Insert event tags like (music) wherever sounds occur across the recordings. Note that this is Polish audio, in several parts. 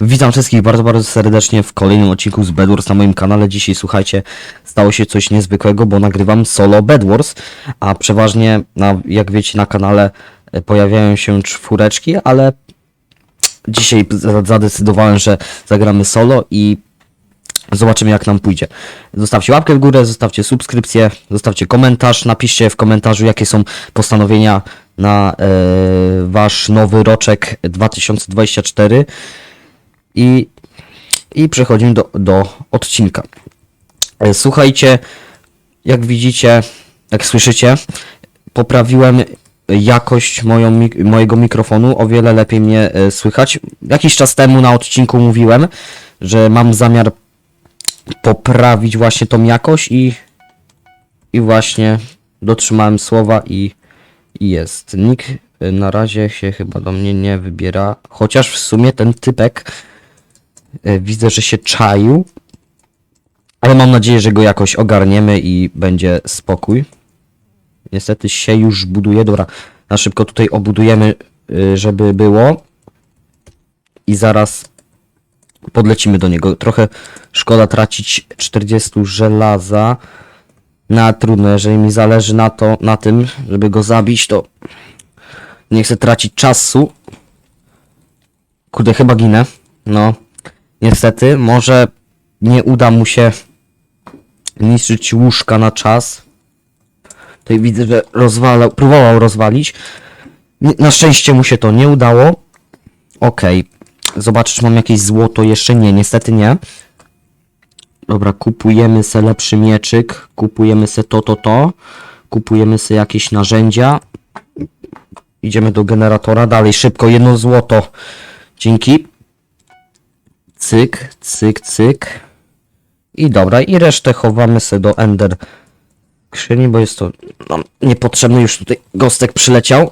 Witam wszystkich bardzo, bardzo serdecznie w kolejnym odcinku z Bedwars na moim kanale. Dzisiaj, słuchajcie, stało się coś niezwykłego, bo nagrywam solo Bedwars, a przeważnie, na, jak wiecie, na kanale e, pojawiają się czwóreczki, ale dzisiaj za- zadecydowałem, że zagramy solo i Zobaczymy jak nam pójdzie. Zostawcie łapkę w górę, zostawcie subskrypcję, zostawcie komentarz, napiszcie w komentarzu jakie są postanowienia na e, wasz nowy roczek 2024 i, i przechodzimy do, do odcinka. E, Słuchajcie, jak widzicie, jak słyszycie, poprawiłem jakość moją, mojego mikrofonu, o wiele lepiej mnie e, słychać. Jakiś czas temu na odcinku mówiłem, że mam zamiar poprawić właśnie tą jakość i i właśnie dotrzymałem słowa i, i jest. Nikt na razie się chyba do mnie nie wybiera, chociaż w sumie ten typek widzę, że się czaił, ale mam nadzieję, że go jakoś ogarniemy i będzie spokój. Niestety się już buduje, dobra, na szybko tutaj obudujemy, y, żeby było i zaraz podlecimy do niego. Trochę szkoda tracić 40 żelaza. Na trudno, jeżeli mi zależy na to, na tym, żeby go zabić, to nie chcę tracić czasu. Kurde, chyba ginę. No, niestety, może nie uda mu się niszczyć łóżka na czas. Tutaj widzę, że rozwalał, próbował rozwalić. Na szczęście mu się to nie udało. Okej. Zobaczysz, mam jakieś złoto jeszcze? Nie, niestety nie. Dobra, kupujemy se lepszy mieczyk, kupujemy se to, to, to. Kupujemy se jakieś narzędzia. Idziemy do generatora, dalej, szybko, jedno złoto. Dzięki. Cyk, cyk, cyk. I dobra, i resztę chowamy se do Ender skrzyni, bo jest to nam niepotrzebny już tutaj gostek przyleciał.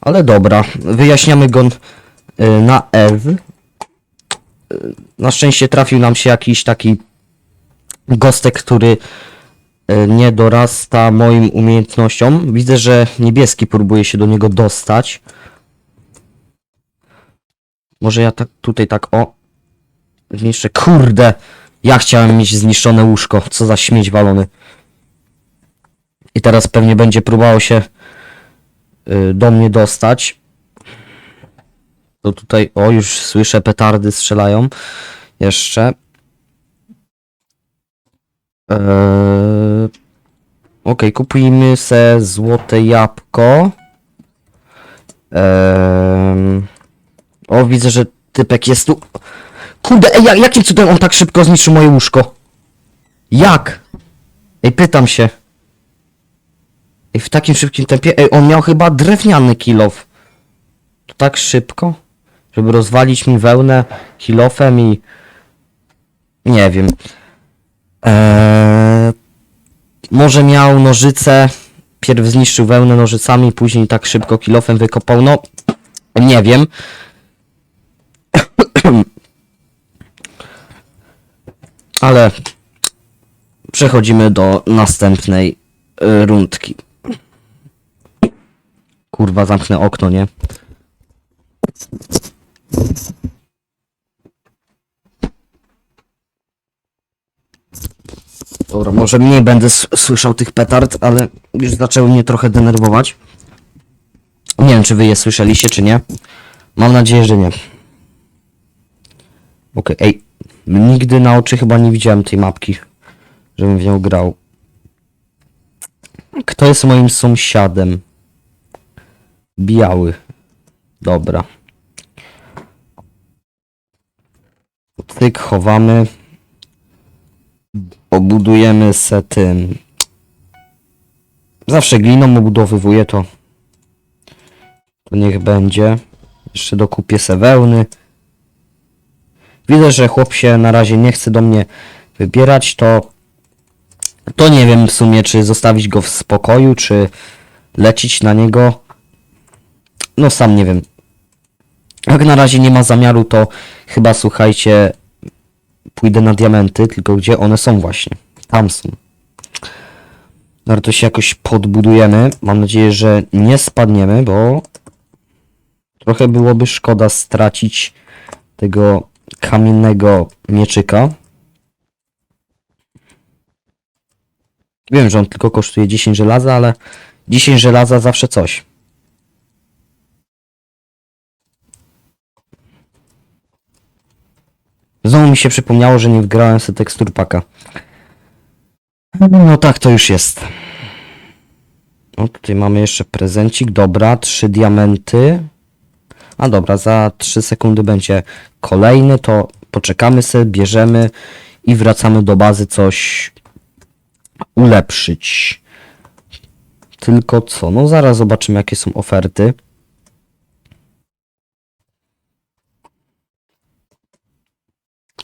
Ale dobra, wyjaśniamy go y, na Ew. Y, Na szczęście trafił nam się jakiś taki gostek, który y, nie dorasta moim umiejętnościom. Widzę, że niebieski próbuje się do niego dostać. Może ja tak tutaj tak o zniszczę. Kurde! Ja chciałem mieć zniszczone łóżko. Co za śmieć walony. I teraz pewnie będzie próbował się y, do mnie dostać. To tutaj, o już słyszę petardy strzelają. Jeszcze. Eee, Okej, kupujmy se złote jabłko. Eee, o, widzę, że typek jest tu. Kurde, ej, jak, jakim cudem on tak szybko zniszczył moje łóżko? Jak? Ej, pytam się. Ej, w takim szybkim tempie. Ej, on miał chyba drewniany kilof. To tak szybko? Żeby rozwalić mi wełnę kilofem i... Nie wiem. Eee... Może miał nożyce, pierw zniszczył wełnę nożycami, później tak szybko kilofem wykopał, no... Nie wiem. Ale... Przechodzimy do następnej y, rundki. Kurwa, zamknę okno, nie? Dobra, może mniej będę słyszał tych petard, ale już zaczęły mnie trochę denerwować. Nie wiem, czy wy je słyszeliście, czy nie. Mam nadzieję, że nie. Okej, ej. Nigdy na oczy chyba nie widziałem tej mapki, żebym w nią grał. Kto jest moim sąsiadem? Biały. Dobra. Tyk chowamy. Obudujemy se tym. Zawsze gliną obudowywuję to. To niech będzie. Jeszcze dokupię se wełny. Widzę, że chłop się na razie nie chce do mnie wybierać, to to nie wiem w sumie, czy zostawić go w spokoju, czy lecić na niego. No sam nie wiem. Jak na razie nie ma zamiaru, to chyba słuchajcie, pójdę na diamenty, tylko gdzie one są właśnie? Tam są. Dobra, to się jakoś podbudujemy. Mam nadzieję, że nie spadniemy, bo trochę byłoby szkoda stracić tego kamiennego mieczyka. Wiem, że on tylko kosztuje 10 żelaza, ale 10 żelaza zawsze coś. Znowu mi się przypomniało, że nie wgrałem sobie tekstur paka. No tak, to już jest. O, tutaj mamy jeszcze prezencik. Dobra, trzy diamenty. A dobra, za 3 sekundy będzie kolejny, to poczekamy sobie, bierzemy i wracamy do bazy coś ulepszyć. Tylko co? No zaraz zobaczymy jakie są oferty.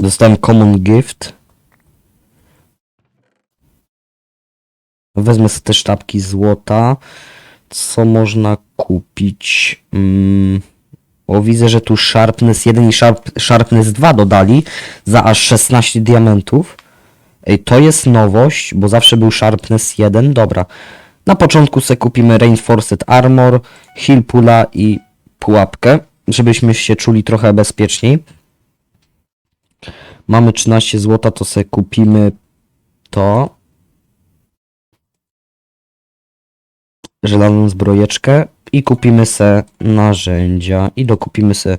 Dostałem common gift. Wezmę sobie te sztabki złota. Co można kupić? Mm. O, widzę, że tu Sharpness 1 i Sharp, Sharpness 2 dodali za aż 16 diamentów. Ej, to jest nowość, bo zawsze był Sharpness 1. Dobra. Na początku sobie kupimy Reinforced Armor, Heal Pula i pułapkę, żebyśmy się czuli trochę bezpieczniej. Mamy 13 złota, to sobie kupimy to. Żelazną zbrojeczkę i kupimy se narzędzia i dokupimy se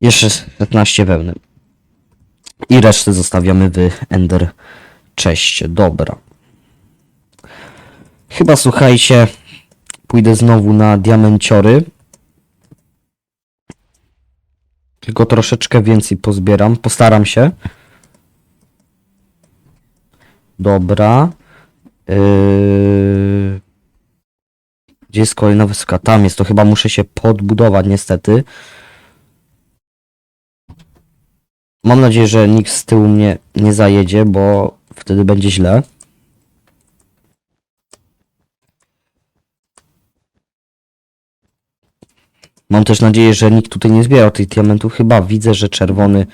jeszcze 15 wełny. I resztę zostawiamy w Ender czeście. Dobra. Chyba słuchajcie, pójdę znowu na diamenciory. Tylko troszeczkę więcej pozbieram. Postaram się. Dobra. Yy... Gdzie jest kolejna wysoka? Tam jest, to chyba muszę się podbudować niestety. Mam nadzieję, że nikt z tyłu mnie nie zajedzie, bo wtedy będzie źle. Mam też nadzieję, że nikt tutaj nie zbierał tych diamentów. Chyba widzę, że czerwony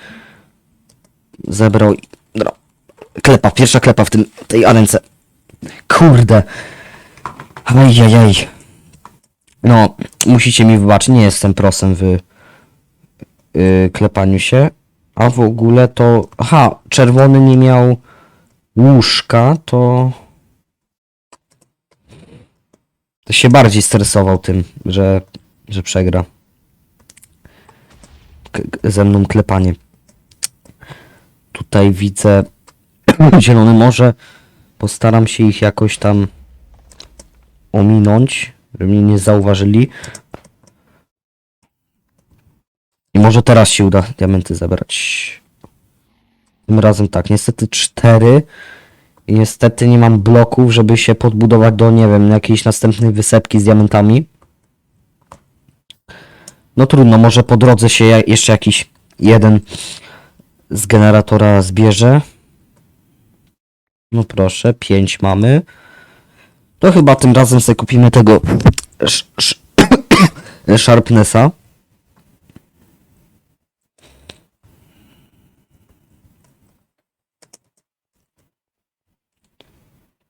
zebrał. Dobra. Klepa, pierwsza klepa w tym, tej arence. Kurde. Ajajaj. No, musicie mi wybaczyć, nie jestem prosem w yy, klepaniu się. A w ogóle to... Aha, czerwony nie miał łóżka, to... To się bardziej stresował tym, że, że przegra. K ze mną klepanie. Tutaj widzę (clears throat) zielony morze. Postaram się ich jakoś tam ominąć, żeby mnie nie zauważyli. I może teraz się uda diamenty zebrać. Tym razem tak, niestety cztery. I niestety nie mam bloków, żeby się podbudować do, nie wiem, jakiejś następnej wysepki z diamentami. No trudno, może po drodze się jeszcze jakiś jeden z generatora zbierze. No proszę, pięć mamy. To chyba tym razem sobie kupimy tego sz, sz, (coughs) Sharpnessa.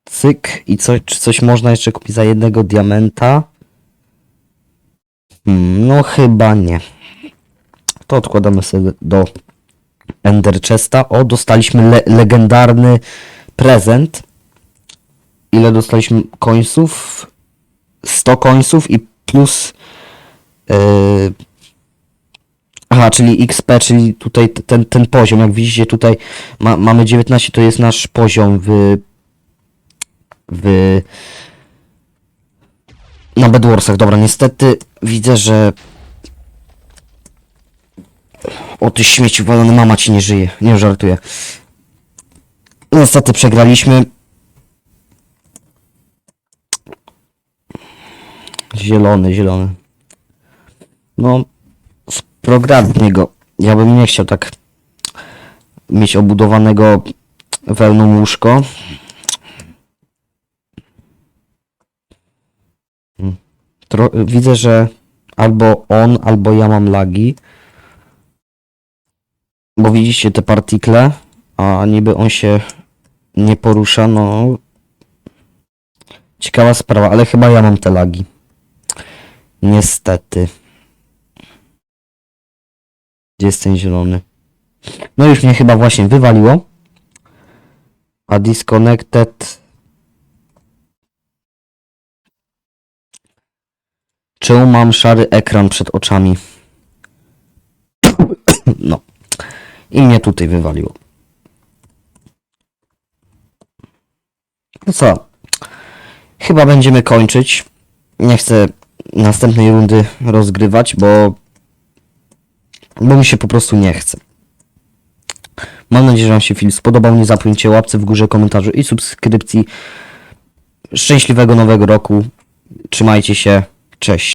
Cyk. I co, czy coś można jeszcze kupić za jednego diamenta? Hmm, no chyba nie. To odkładamy sobie do Ender Chesta. O, dostaliśmy le legendarny prezent. Ile dostaliśmy końców? 100 końców i plus... Yy... Aha, czyli XP, czyli tutaj ten, ten poziom, jak widzicie tutaj ma, mamy 19, to jest nasz poziom w w na Bedwarsach. Dobra, niestety widzę, że o ty śmieci walony mama ci nie żyje. Nie żartuję. Niestety przegraliśmy. Zielony, zielony. No, programy niego. Ja bym nie chciał tak mieć obudowanego wełną łóżko. Tro widzę, że albo on, albo ja mam lagi. Bo widzicie te partikle, a niby on się nie porusza, no. Ciekawa sprawa, ale chyba ja mam te lagi. Niestety. Gdzie jest ten zielony? No już mnie chyba właśnie wywaliło. A disconnected. Czemu mam szary ekran przed oczami? (coughs) No. I mnie tutaj wywaliło. No co? Chyba będziemy kończyć. Nie chcę następnej rundy rozgrywać, bo bo mi się po prostu nie chce. Mam nadzieję, że Wam się film spodobał. Nie zapomnijcie łapce w górze, komentarzu i subskrypcji. Szczęśliwego nowego roku. Trzymajcie się. Cześć.